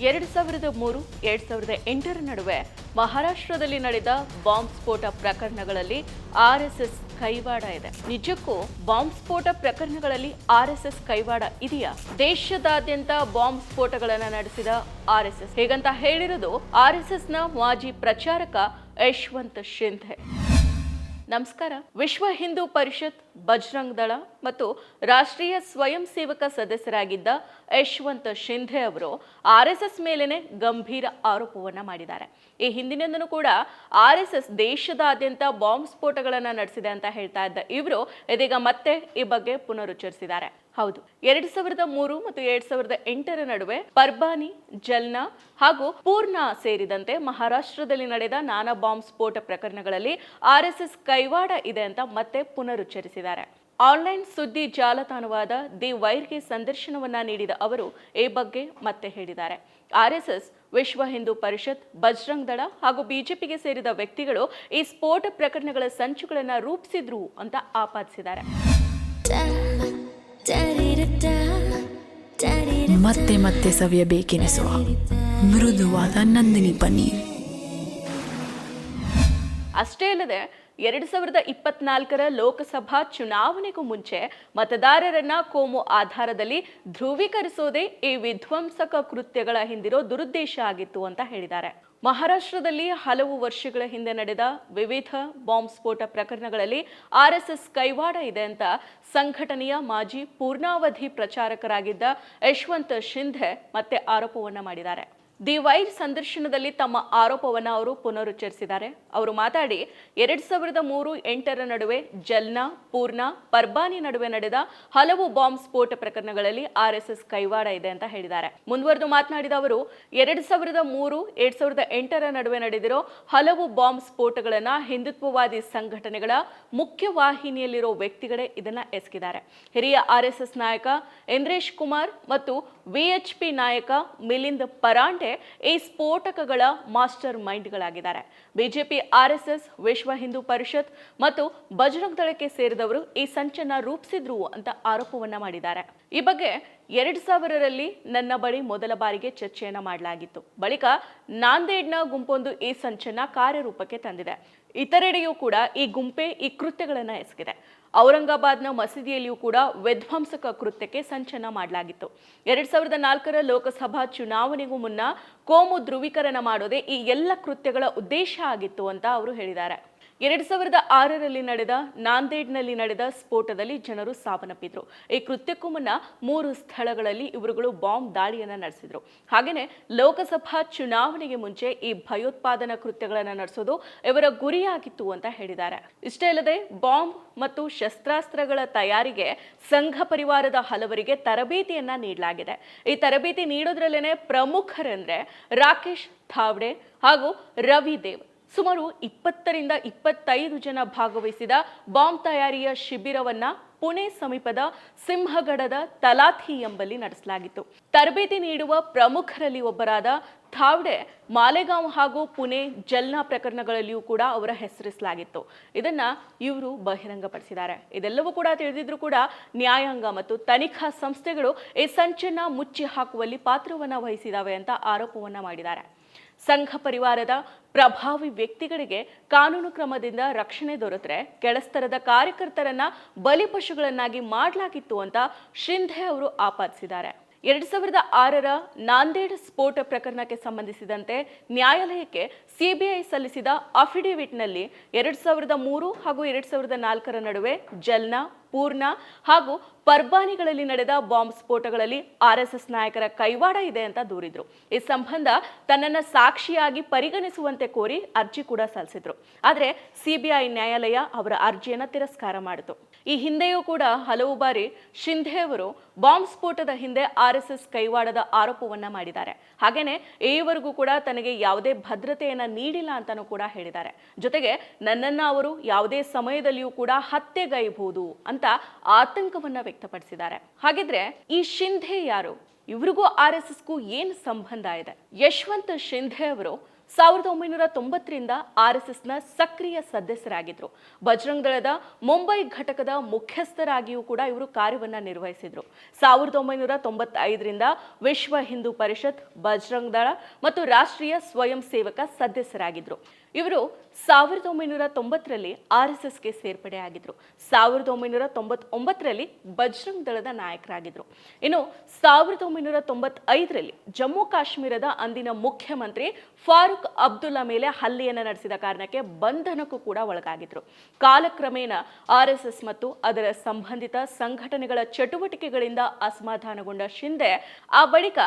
ಎರಡು ಸಾವಿರದ ಮೂರು, ಎರಡು ಸಾವಿರದ ಎಂಟರ ನಡುವೆ ಮಹಾರಾಷ್ಟ್ರದಲ್ಲಿ ನಡೆದ ಬಾಂಬ್ ಸ್ಫೋಟ ಪ್ರಕರಣಗಳಲ್ಲಿ ಆರ್ಎಸ್ಎಸ್ ಕೈವಾಡ ಇದೆ. ನಿಜಕ್ಕೂ ಬಾಂಬ್ ಸ್ಫೋಟ ಪ್ರಕರಣಗಳಲ್ಲಿ ಆರ್ಎಸ್ಎಸ್ ಕೈವಾಡ ಇದೆಯಾ? ದೇಶದಾದ್ಯಂತ ಬಾಂಬ್ ಸ್ಫೋಟಗಳನ್ನು ನಡೆಸಿದ ಆರ್ಎಸ್ಎಸ್ ಹೇಗಂತ ಹೇಳಿರೋದು ಆರ್ಎಸ್ಎಸ್ನ ಮಾಜಿ ಪ್ರಚಾರಕ ಯಶವಂತ್ ಶಿಂಧೆ. ನಮಸ್ಕಾರ. ವಿಶ್ವ ಹಿಂದೂ ಪರಿಷತ್ ಬಜರಂಗ್ ದಳ ಮತ್ತು ರಾಷ್ಟ್ರೀಯ ಸ್ವಯಂ ಸೇವಕ ಸದಸ್ಯರಾಗಿದ್ದ ಯಶವಂತ ಶಿಂಧೆ ಅವರು ಆರ್ ಎಸ್ ಎಸ್ ಮೇಲೇನೆ ಗಂಭೀರ ಆರೋಪವನ್ನ ಮಾಡಿದ್ದಾರೆ. ಈ ಹಿಂದಿನಿಂದನೂ ಕೂಡ ಆರ್ ಎಸ್ ಎಸ್ ದೇಶದಾದ್ಯಂತ ಬಾಂಬ್ ಸ್ಫೋಟಗಳನ್ನು ನಡೆಸಿದೆ ಅಂತ ಹೇಳ್ತಾ ಇದ್ದ ಇವರು ಇದೀಗ ಮತ್ತೆ ಈ ಬಗ್ಗೆ ಪುನರುಚ್ಚರಿಸಿದ್ದಾರೆ. ಹೌದು, ಎರಡ್ ಸಾವಿರದ ಮೂರು ಮತ್ತು ಎರಡ್ ಸಾವಿರದ ಎಂಟರ ನಡುವೆ ಪರ್ಬಾನಿ, ಜಲ್ನಾ ಹಾಗೂ ಪೂರ್ಣ ಸೇರಿದಂತೆ ಮಹಾರಾಷ್ಟ್ರದಲ್ಲಿ ನಡೆದ ನಾನಾ ಬಾಂಬ್ ಸ್ಫೋಟ ಪ್ರಕರಣಗಳಲ್ಲಿ ಆರ್ಎಸ್ಎಸ್ ಕೈವಾಡ ಇದೆ ಅಂತ ಮತ್ತೆ ಆನ್ಲೈನ್ ಸುದ್ದಿ ಜಾಲತಾಣವಾದ ದಿ ವೈರ್ಗೆ ಸಂದರ್ಶನವನ್ನ ನೀಡಿದ ಅವರು ಈ ಬಗ್ಗೆ ಮತ್ತೆ ಹೇಳಿದ್ದಾರೆ. ಆರ್ಎಸ್ಎಸ್ ವಿಶ್ವ ಹಿಂದೂ ಪರಿಷತ್ ಬಜರಂಗ್ ದಳ ಹಾಗೂ ಬಿಜೆಪಿಗೆ ಸೇರಿದ ವ್ಯಕ್ತಿಗಳು ಈ ಸ್ಫೋಟ ಪ್ರಕರಣಗಳ ಸಂಚುಗಳನ್ನ ರೂಪಿಸಿದ್ರು ಅಂತ ಆಪಾದಿಸಿದ್ದಾರೆ. ಮತ್ತೆ ಮತ್ತೆ ಸವಿಯಬೇಕೆನಿಸುವ ಮೃದುವಾದ ನಂದಿನಿ ಪನ್ನೀರ್. ಅಷ್ಟೇ ಅಲ್ಲದೆ ಎರಡು ಸಾವಿರದ ಇಪ್ಪತ್ನಾಲ್ಕರ ಲೋಕಸಭಾ ಚುನಾವಣೆಗೂ ಮುಂಚೆ ಮತದಾರರನ್ನ ಕೋಮು ಆಧಾರದಲ್ಲಿ ಧ್ರುವೀಕರಿಸೋದೇ ಈ ವಿಧ್ವಂಸಕ ಕೃತ್ಯಗಳ ಹಿಂದಿರೋ ದುರುದ್ದೇಶ ಆಗಿತ್ತು ಅಂತ ಹೇಳಿದ್ದಾರೆ. ಮಹಾರಾಷ್ಟ್ರದಲ್ಲಿ ಹಲವು ವರ್ಷಗಳ ಹಿಂದೆ ನಡೆದ ವಿವಿಧ ಬಾಂಬ್ ಸ್ಫೋಟ ಪ್ರಕರಣಗಳಲ್ಲಿ ಆರ್ಎಸ್ಎಸ್ ಕೈವಾಡ ಇದೆ ಅಂತ ಸಂಘಟನೆಯ ಮಾಜಿ ಪೂರ್ಣಾವಧಿ ಪ್ರಚಾರಕರಾಗಿದ್ದ ಯಶವಂತ್ ಶಿಂಧೆ ಮತ್ತೆ ಆರೋಪವನ್ನ ಮಾಡಿದ್ದಾರೆ. ದಿ ವೈರ್ ಸಂದರ್ಶನದಲ್ಲಿ ತಮ್ಮ ಆರೋಪವನ್ನು ಅವರು ಪುನರುಚ್ಚರಿಸಿದ್ದಾರೆ. ಅವರು ಮಾತಾಡಿ, ಎರಡ್ ಸಾವಿರದ ಮೂರು ಎಂಟರ ನಡುವೆ ಜಲ್ನಾ ಪೂರ್ಣ ಪರ್ಬಾನಿ ನಡುವೆ ನಡೆದ ಹಲವು ಬಾಂಬ್ ಸ್ಫೋಟ ಪ್ರಕರಣಗಳಲ್ಲಿ ಆರ್ಎಸ್ಎಸ್ ಕೈವಾಡ ಇದೆ ಅಂತ ಹೇಳಿದ್ದಾರೆ. ಮುಂದುವರೆದು ಮಾತನಾಡಿದ ಅವರು, ಎರಡ್ ಸಾವಿರದ ಮೂರು, ಎರಡ್ ಸಾವಿರದ ಎಂಟರ ನಡುವೆ ನಡೆದಿರೋ ಹಲವು ಬಾಂಬ್ ಸ್ಫೋಟಗಳನ್ನ ಹಿಂದುತ್ವವಾದಿ ಸಂಘಟನೆಗಳ ಮುಖ್ಯವಾಹಿನಿಯಲ್ಲಿರೋ ವ್ಯಕ್ತಿಗಳೇ ಇದನ್ನ ಎಸಗಿದ್ದಾರೆ. ಹಿರಿಯ ಆರ್ಎಸ್ಎಸ್ ನಾಯಕ ಇಂದ್ರೇಶ್ ಕುಮಾರ್ ಮತ್ತು ವಿಎಚ್ಪಿ ನಾಯಕ ಮಿಲಿಂದ್ ಪರಾಂಡೆ ಈ ಸ್ಫೋಟಕಗಳ ಮಾಸ್ಟರ್ ಮೈಂಡ್ಗಳಾಗಿದ್ದಾರೆ. ಬಿಜೆಪಿ ಆರ್ಎಸ್ಎಸ್ ವಿಶ್ವ ಹಿಂದೂ ಪರಿಷತ್ ಮತ್ತು ಬಜರಂಗ್ ದಳಕ್ಕೆ ಸೇರಿದವರು ಈ ಸಂಚನ್ನ ರೂಪಿಸಿದ್ರು ಅಂತ ಆರೋಪವನ್ನ ಮಾಡಿದ್ದಾರೆ. ಈ ಬಗ್ಗೆ ಎರಡು ಸಾವಿರರಲ್ಲಿ ನನ್ನ ಬಳಿ ಮೊದಲ ಬಾರಿಗೆ ಚರ್ಚೆಯನ್ನು ಮಾಡಲಾಗಿತ್ತು. ಬಳಿಕ ನಾಂದೇಡ್ನ ಗುಂಪೊಂದು ಈ ಸಂಚನ್ನ ಕಾರ್ಯರೂಪಕ್ಕೆ ತಂದಿದೆ. ಇತರೆಡೆಯೂ ಕೂಡ ಈ ಗುಂಪೆ ಈ ಕೃತ್ಯಗಳನ್ನು ಎಸಗಿದೆ. ಔರಂಗಾಬಾದ್ನ ಮಸೀದಿಯಲ್ಲಿಯೂ ಕೂಡ ವಿಧ್ವಂಸಕ ಕೃತ್ಯಕ್ಕೆ ಸಂಚನ ಮಾಡಲಾಗಿತ್ತು. ಎರಡು ಸಾವಿರದ ನಾಲ್ಕರ ಲೋಕಸಭಾ ಚುನಾವಣೆಗೂ ಮುನ್ನ ಕೋಮು ಧ್ರುವೀಕರಣ ಮಾಡೋದೇ ಈ ಎಲ್ಲ ಕೃತ್ಯಗಳ ಉದ್ದೇಶ ಆಗಿತ್ತು ಅಂತ ಅವರು ಹೇಳಿದ್ದಾರೆ. ಎರಡ್ ಸಾವಿರದ ಆರರಲ್ಲಿ ನಡೆದ ನಾಂದೇಡ್ನಲ್ಲಿ ನಡೆದ ಸ್ಫೋಟದಲ್ಲಿ ಜನರು ಸಾವನ್ನಪ್ಪಿದ್ರು. ಈ ಕೃತ್ಯಕ್ಕೂ ಮುನ್ನ ಮೂರು ಸ್ಥಳಗಳಲ್ಲಿ ಇವರುಗಳು ಬಾಂಬ್ ದಾಳಿಯನ್ನ ನಡೆಸಿದ್ರು. ಹಾಗೆಯೇ ಲೋಕಸಭಾ ಚುನಾವಣೆಗೆ ಮುಂಚೆ ಈ ಭಯೋತ್ಪಾದನಾ ಕೃತ್ಯಗಳನ್ನು ನಡೆಸೋದು ಇವರ ಗುರಿಯಾಗಿತ್ತು ಅಂತ ಹೇಳಿದ್ದಾರೆ. ಇಷ್ಟೇ ಅಲ್ಲದೆ ಬಾಂಬ್ ಮತ್ತು ಶಸ್ತ್ರಾಸ್ತ್ರಗಳ ತಯಾರಿಗೆ ಸಂಘ ಪರಿವಾರದ ಹಲವರಿಗೆ ತರಬೇತಿಯನ್ನ ನೀಡಲಾಗಿದೆ. ಈ ತರಬೇತಿ ನೀಡೋದ್ರಲ್ಲೇನೆ ಪ್ರಮುಖರೆಂದ್ರೆ ರಾಕೇಶ್ ಥಾವ್ಡೆ ಹಾಗೂ ರವಿ ದೇವ್ ಸುಮಾರು ಇಪ್ಪತ್ತರಿಂದ ಇಪ್ಪತ್ತೈದು ಜನ ಭಾಗವಹಿಸಿದ ಬಾಂಬ್ ತಯಾರಿಯ ಶಿಬಿರವನ್ನ ಪುಣೆ ಸಮೀಪದ ಸಿಂಹಗಡದ ತಲಾಥಿ ಎಂಬಲ್ಲಿ ನಡೆಸಲಾಗಿತ್ತು. ತರಬೇತಿ ನೀಡುವ ಪ್ರಮುಖರಲ್ಲಿ ಒಬ್ಬರಾದ ಥಾವ್ಡೆ, ಮಾಲೆಗಾಂವ್ ಹಾಗೂ ಪುಣೆ ಜಲ್ನಾ ಪ್ರಕರಣಗಳಲ್ಲಿಯೂ ಕೂಡ ಅವರ ಹೆಸರಿಸಲಾಗಿತ್ತು. ಇದನ್ನ ಇವರು ಬಹಿರಂಗಪಡಿಸಿದ್ದಾರೆ. ಇದೆಲ್ಲವೂ ಕೂಡ ತಿಳಿದಿದ್ರು ಕೂಡ ನ್ಯಾಯಾಂಗ ಮತ್ತು ತನಿಖಾ ಸಂಸ್ಥೆಗಳು ಈ ಸಂಚನ್ನ ಮುಚ್ಚಿ ಹಾಕುವಲ್ಲಿ ಪಾತ್ರವನ್ನ ವಹಿಸಿದಾವೆ ಅಂತ ಆರೋಪವನ್ನ ಮಾಡಿದ್ದಾರೆ. ಸಂಘ ಪರಿವಾರದ ಪ್ರಭಾವಿ ವ್ಯಕ್ತಿಗಳಿಗೆ ಕಾನೂನು ಕ್ರಮದಿಂದ ರಕ್ಷಣೆ ದೊರೆತರೆ. ಕೆಳಸ್ತರದ ಕಾರ್ಯಕರ್ತರನ್ನ ಬಲಿಪಶುಗಳನ್ನಾಗಿ ಮಾಡಲಾಗಿತ್ತು ಅಂತ ಶಿಂಧೆ ಅವರು ಆಪಾದಿಸಿದ್ದಾರೆ. ಎರಡ್ ಸಾವಿರದ ಆರರ ನಾಂದೇಡ್ ಸ್ಫೋಟ ಪ್ರಕರಣಕ್ಕೆ ಸಂಬಂಧಿಸಿದಂತೆ ನ್ಯಾಯಾಲಯಕ್ಕೆ ಸಿಬಿಐ ಸಲ್ಲಿಸಿದ ಅಫಿಡೇವಿಟ್ನಲ್ಲಿ ಎರಡು ಸಾವಿರದ ಮೂರು ಹಾಗೂ ಎರಡ್ ಸಾವಿರದ ನಾಲ್ಕರ ನಡುವೆ ಜಲ್ನಾ, ಪೂರ್ಣ ಹಾಗೂ ಪರ್ಬಾನಿಗಳಲ್ಲಿ ನಡೆದ ಬಾಂಬ್ ಸ್ಫೋಟಗಳಲ್ಲಿ ಆರ್ಎಸ್ಎಸ್ ನಾಯಕರ ಕೈವಾಡ ಇದೆ ಅಂತ ದೂರಿದ್ರು. ಈ ಸಂಬಂಧ ತನ್ನನ್ನ ಸಾಕ್ಷಿಯಾಗಿ ಪರಿಗಣಿಸುವಂತೆ ಕೋರಿ ಅರ್ಜಿ ಕೂಡ ಸಲ್ಲಿಸಿದ್ರು. ಆದರೆ ಸಿಬಿಐ ನ್ಯಾಯಾಲಯ ಅವರ ಅರ್ಜಿಯನ್ನು ತಿರಸ್ಕಾರ ಮಾಡಿತು. ಈ ಹಿಂದೆಯೂ ಕೂಡ ಹಲವು ಬಾರಿ ಶಿಂಧೆ ಅವರು ಬಾಂಬ್ ಸ್ಫೋಟದ ಹಿಂದೆ ಆರ್ ಎಸ್ ಕೈವಾಡದ ಆರೋಪವನ್ನ ಮಾಡಿದ್ದಾರೆ. ಹಾಗೇನೆ ಈವರೆಗೂ ಕೂಡ ತನಗೆ ಯಾವುದೇ ಭದ್ರತೆಯನ್ನ ನೀಡಿಲ್ಲ ಅಂತಾನೂ ಕೂಡ ಹೇಳಿದ್ದಾರೆ. ಜೊತೆಗೆ ನನ್ನನ್ನ ಅವರು ಯಾವುದೇ ಸಮಯದಲ್ಲಿಯೂ ಕೂಡ ಹತ್ಯೆಗೈಬಹುದು ಅಂತ ಆತಂಕವನ್ನ ವ್ಯಕ್ತಪಡಿಸಿದ್ದಾರೆ. ಹಾಗಿದ್ರೆ ಈ ಶಿಂಧೆ ಯಾರು? ಇವ್ರಿಗೂ ಆರ್ ಎಸ್ ಎಸ್ಗೂ ಏನು ಸಂಬಂಧ ಇದೆ? ಯಶವಂತ್ ಶಿಂಧೆ ಅವರು ಸಾವಿರದ ಒಂಬೈನೂರ ತೊಂಬತ್ತರಿಂದ ಆರ್ ಎಸ್ ಎಸ್ನ ಸಕ್ರಿಯ ಸದಸ್ಯರಾಗಿದ್ದರು ಬಜರಂಗ್ ದಳದ ಮುಂಬೈ ಘಟಕದ ಮುಖ್ಯಸ್ಥರಾಗಿಯೂ ಕೂಡ ಇವರು ಕಾರ್ಯವನ್ನ ನಿರ್ವಹಿಸಿದರು. ಸಾವಿರದ ಒಂಬೈನೂರ ತೊಂಬತ್ತೈದರಿಂದ ವಿಶ್ವ ಹಿಂದೂ ಪರಿಷತ್, ಬಜರಂಗ್ ದಳ ಮತ್ತು ರಾಷ್ಟ್ರೀಯ ಸ್ವಯಂ ಸೇವಕ ಸದಸ್ಯರಾಗಿದ್ರು. ಇವರು ಸಾವಿರದ ಒಂಬೈನೂರ ತೊಂಬತ್ತರಲ್ಲಿ ಆರ್ ಎಸ್ ಎಸ್ಗೆ ಸೇರ್ಪಡೆ ಆಗಿದ್ರು ಸಾವಿರದ ಒಂಬೈನೂರ ತೊಂಬತ್ತೊಂಬತ್ತರಲ್ಲಿ ಬಜರಂಗ್ ದಳದ ನಾಯಕರಾಗಿದ್ರು. ಇನ್ನು ಸಾವಿರದ ಒಂಬೈನೂರ ತೊಂಬತ್ತೈದರಲ್ಲಿ ಜಮ್ಮು ಕಾಶ್ಮೀರದ ಅಂದಿನ ಮುಖ್ಯಮಂತ್ರಿ ಫಾರೂಕ್ ಅಬ್ದುಲ್ಲಾ ಮೇಲೆ ಹಲ್ಲೆಯನ್ನು ನಡೆಸಿದ ಕಾರಣಕ್ಕೆ ಬಂಧನಕ್ಕೂ ಕೂಡ ಒಳಗಾಗಿದ್ರು. ಕಾಲಕ್ರಮೇಣ ಆರ್ ಎಸ್ ಎಸ್ ಮತ್ತು ಅದರ ಸಂಬಂಧಿತ ಸಂಘಟನೆಗಳ ಚಟುವಟಿಕೆಗಳಿಂದ ಅಸಮಾಧಾನಗೊಂಡ ಶಿಂದೆ ಆ ಬಳಿಕ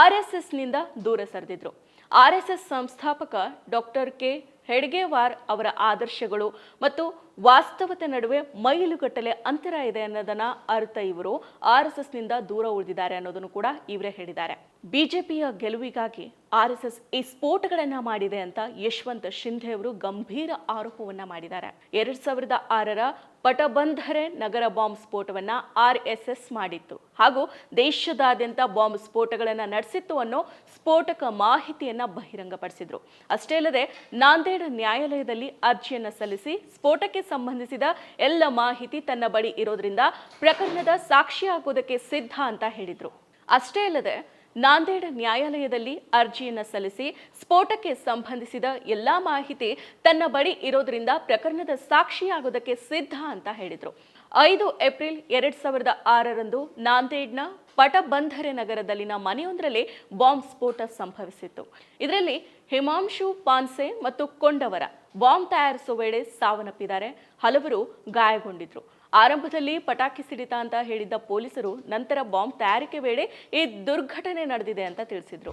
ಆರ್ ಎಸ್ ಎಸ್ನಿಂದ ದೂರ ಸರಿದಿದ್ರು. ಆರ್ ಎಸ್ ಎಸ್ ಸಂಸ್ಥಾಪಕ ಡಾಕ್ಟರ್ ಕೆ ಹೆಡ್ಗೇವಾರ್ ಅವರ ಆದರ್ಶಗಳು ಮತ್ತು ವಾಸ್ತವತೆ ನಡುವೆ ಮೈಲುಗಟ್ಟಲೆ ಅಂತರ ಇದೆ ಅನ್ನೋದನ್ನ ಅರ್ಥ ಇವರು ಆರ್ ಎಸ್ನಿಂದ ದೂರ ಉಳಿದಿದ್ದಾರೆ ಅನ್ನೋದನ್ನು ಕೂಡ ಇವರೇ ಹೇಳಿದ್ದಾರೆ. ಬಿಜೆಪಿಯ ಗೆಲುವಿಗಾಗಿ ಆರ್ ಎಸ್ ಎಸ್ ಈ ಸ್ಫೋಟಗಳನ್ನ ಮಾಡಿದೆ ಅಂತ ಯಶವಂತ್ ಶಿಂಧೆ ಅವರು ಗಂಭೀರ ಆರೋಪವನ್ನ ಮಾಡಿದ್ದಾರೆ. ಎರಡ್ ಸಾವಿರದ ಆರರ ಪಟಬಂಧರೆ ನಗರ ಬಾಂಬ್ ಸ್ಫೋಟವನ್ನ ಆರ್ ಎಸ್ ಎಸ್ ಮಾಡಿತ್ತು. ಹಾಗೂ ದೇಶದಾದ್ಯಂತ ಬಾಂಬ್ ಸ್ಫೋಟಗಳನ್ನ ನಡೆಸಿತ್ತು ಅನ್ನೋ ಸ್ಫೋಟಕ ಮಾಹಿತಿಯನ್ನ ಬಹಿರಂಗಪಡಿಸಿದ್ರು. ಅಷ್ಟೇ ಅಲ್ಲದೆ ನಾಂದೇಡ್ ನ್ಯಾಯಾಲಯದಲ್ಲಿ ಅರ್ಜಿಯನ್ನ ಸಲ್ಲಿಸಿ ಸ್ಫೋಟಕ್ಕೆ ಸಂಬಂಧಿಸಿದ ಎಲ್ಲ ಮಾಹಿತಿ ತನ್ನ ಬಳಿ ಇರೋದ್ರಿಂದ ಪ್ರಕರಣದ ಸಾಕ್ಷಿಯಾಗೋದಕ್ಕೆ ಸಿದ್ಧ ಅಂತ ಹೇಳಿದ್ರು. ಅಷ್ಟೇ ಅಲ್ಲದೆ ನಾಂದೇಡ್ ನ್ಯಾಯಾಲಯದಲ್ಲಿ ಅರ್ಜಿಯನ್ನು ಸಲ್ಲಿಸಿ ಸ್ಫೋಟಕ್ಕೆ ಸಂಬಂಧಿಸಿದ ಎಲ್ಲಾ ಮಾಹಿತಿ ತನ್ನ ಬಳಿ ಇರೋದ್ರಿಂದ ಪ್ರಕರಣದ ಸಾಕ್ಷಿಯಾಗೋದಕ್ಕೆ ಸಿದ್ಧ ಅಂತ ಹೇಳಿದರು. ಐದು ಏಪ್ರಿಲ್ ಎರಡ್ ಸಾವಿರದ ಆರರಂದು ನಾಂದೇಡ್ನ ಪಟಬಂಧರೆ ನಗರದಲ್ಲಿನ ಮನೆಯೊಂದರಲ್ಲಿ ಬಾಂಬ್ ಸ್ಫೋಟ ಸಂಭವಿಸಿತ್ತು. ಇದರಲ್ಲಿ ಹಿಮಾಂಶು ಪಾನ್ಸೆ ಮತ್ತು ಕೊಂಡವರ ಬಾಂಬ್ ತಯಾರಿಸುವ ವೇಳೆ ಸಾವನ್ನಪ್ಪಿದ್ದಾರೆ. ಹಲವರು ಗಾಯಗೊಂಡಿದ್ರು. ಆರಂಭದಲ್ಲಿ ಪಟಾಕಿ ಸಿಡಿತ ಅಂತ ಹೇಳಿದ್ದ ಪೊಲೀಸರು ನಂತರ ಬಾಂಬ್ ತಯಾರಿಕೆ ವೇಳೆ ಈ ದುರ್ಘಟನೆ ನಡೆದಿದೆ ಅಂತ ತಿಳಿಸಿದ್ರು.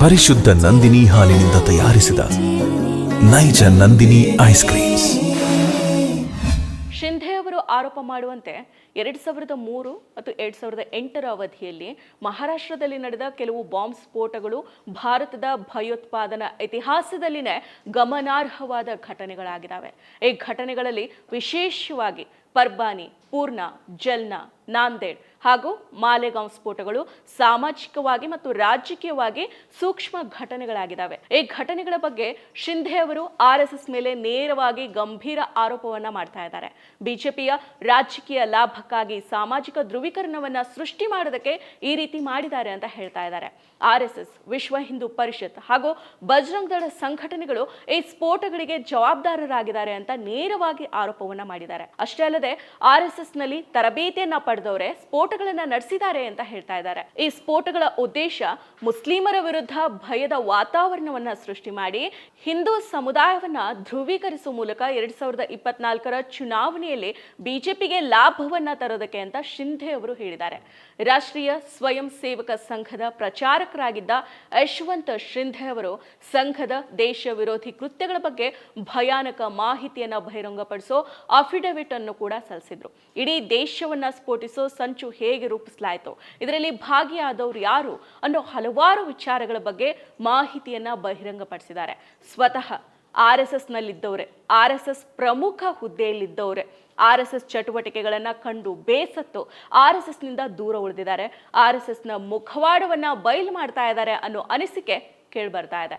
ಪರಿಶುದ್ಧ ನಂದಿನಿ ಹಾಲಿನಿಂದ ತಯಾರಿಸಿದ ನೈಜ ನಂದಿನಿ ಐಸ್ ಕ್ರೀಮ್ಸ್. ಅವರು ಆರೋಪ ಮಾಡುವಂತೆ ಎರಡು ಸಾವಿರದ ಮೂರು ಮತ್ತು ಎರಡು ಸಾವಿರದ ಎಂಟರ ಅವಧಿಯಲ್ಲಿ ಮಹಾರಾಷ್ಟ್ರದಲ್ಲಿ ನಡೆದ ಕೆಲವು ಬಾಂಬ್ ಸ್ಫೋಟಗಳು ಭಾರತದ ಭಯೋತ್ಪಾದನಾ ಇತಿಹಾಸದಲ್ಲಿನೇ ಗಮನಾರ್ಹವಾದ ಘಟನೆಗಳಾಗಿದ್ದಾವೆ. ಈ ಘಟನೆಗಳಲ್ಲಿ ವಿಶೇಷವಾಗಿ ಪರ್ಬಾನಿ ಪೂರ್ಣ, ಜಲ್ನಾ, ನಾಂದೇಡ್ ಹಾಗೂ ಮಾಲೆಗಾಂವ್ ಸ್ಫೋಟಗಳು ಸಾಮಾಜಿಕವಾಗಿ ಮತ್ತು ರಾಜಕೀಯವಾಗಿ ಸೂಕ್ಷ್ಮ ಘಟನೆಗಳಾಗಿದ್ದಾವೆ. ಈ ಘಟನೆಗಳ ಬಗ್ಗೆ ಶಿಂಧೆ ಅವರು ಆರ್ ಎಸ್ ಎಸ್ ಮೇಲೆ ನೇರವಾಗಿ ಗಂಭೀರ ಆರೋಪವನ್ನ ಮಾಡ್ತಾ ಇದ್ದಾರೆ. ಬಿಜೆಪಿಯ ರಾಜಕೀಯ ಲಾಭಕ್ಕಾಗಿ ಸಾಮಾಜಿಕ ಧ್ರುವೀಕರಣವನ್ನ ಸೃಷ್ಟಿ ಮಾಡೋದಕ್ಕೆ ಈ ರೀತಿ ಮಾಡಿದ್ದಾರೆ ಅಂತ ಹೇಳ್ತಾ ಇದ್ದಾರೆ. ಆರ್ ಎಸ್ ಎಸ್, ವಿಶ್ವ ಹಿಂದೂ ಪರಿಷತ್ ಹಾಗೂ ಬಜರಂಗ್ ದಳ ಸಂಘಟನೆಗಳು ಈ ಸ್ಫೋಟಗಳಿಗೆ ಜವಾಬ್ದಾರರಾಗಿದ್ದಾರೆ ಅಂತ ನೇರವಾಗಿ ಆರೋಪವನ್ನ ಮಾಡಿದ್ದಾರೆ. ಅಷ್ಟೇ ಅಲ್ಲದೆ ಆರ್ ಎಸ್ ನಲ್ಲಿ ತರಬೇತಿಯನ್ನ ಪಡೆದವರೇ, ಸ್ಫೋಟಗಳನ್ನ ನಡೆಸಿದ್ದಾರೆ ಅಂತ ಹೇಳ್ತಾ ಇದ್ದಾರೆ. ಈ ಸ್ಫೋಟಗಳ ಉದ್ದೇಶ ಮುಸ್ಲಿಮರ ವಿರುದ್ಧ ಭಯದ ವಾತಾವರಣವನ್ನ ಸೃಷ್ಟಿ ಮಾಡಿ, ಹಿಂದೂ ಸಮುದಾಯವನ್ನ ಧ್ರುವೀಕರಿಸುವ ಮೂಲಕ ಎರಡ್ ಸಾವಿರದ ಇಪ್ಪತ್ನಾಲ್ಕರ ಚುನಾವಣೆಯಲ್ಲಿ ಬಿಜೆಪಿಗೆ ಲಾಭವನ್ನ ತರೋದಕ್ಕೆ ಅಂತ ಶಿಂಧೆ ಅವರು ಹೇಳಿದ್ದಾರೆ. ರಾಷ್ಟ್ರೀಯ ಸ್ವಯಂ ಸೇವಕ ಸಂಘದ ಪ್ರಚಾರಕರಾಗಿದ್ದ ಯಶವಂತ ಶಿಂಧೆ ಅವರು ಸಂಘದ ದೇಶ ವಿರೋಧಿ ಕೃತ್ಯಗಳ ಬಗ್ಗೆ ಭಯಾನಕ ಮಾಹಿತಿಯನ್ನ ಬಹಿರಂಗಪಡಿಸೋ ಅಫಿಡವಿಟ್ ಅನ್ನು ಕೂಡ ಸಲ್ಲಿಸಿದ್ರು. ಇಡೀ ದೇಶವನ್ನ ಸ್ಫೋಟಿಸೋ ಸಂಚು ಹೇಗೆ ರೂಪಿಸಲಾಯಿತು, ಇದರಲ್ಲಿ ಭಾಗಿಯಾದವರು ಯಾರು ಅನ್ನೋ ಹಲವಾರು ವಿಚಾರಗಳ ಬಗ್ಗೆ ಮಾಹಿತಿಯನ್ನ ಬಹಿರಂಗಪಡಿಸಿದ್ದಾರೆ. ಸ್ವತಃ ಆರ್ ಎಸ್ ಎಸ್ ನಲ್ಲಿದ್ದವರೇ ಆರ್ ಎಸ್ ಎಸ್ ಪ್ರಮುಖ ಹುದ್ದೆಯಲ್ಲಿದ್ದವರೇ, ಆರ್ ಎಸ್ ಎಸ್ ಚಟುವಟಿಕೆಗಳನ್ನ ಕಂಡು ಬೇಸತ್ತು ಆರ್ ಎಸ್ ಎಸ್ನಿಂದ ದೂರ ಉಳಿದಿದ್ದಾರೆ. ಆರ್ ಎಸ್ ಎಸ್ನ ಮುಖವಾಡವನ್ನ ಬಯಲು ಮಾಡ್ತಾ ಇದ್ದಾರೆ ಅನ್ನೋ ಅನಿಸಿಕೆ ಕೇಳ್ಬರ್ತಾ ಇದೆ.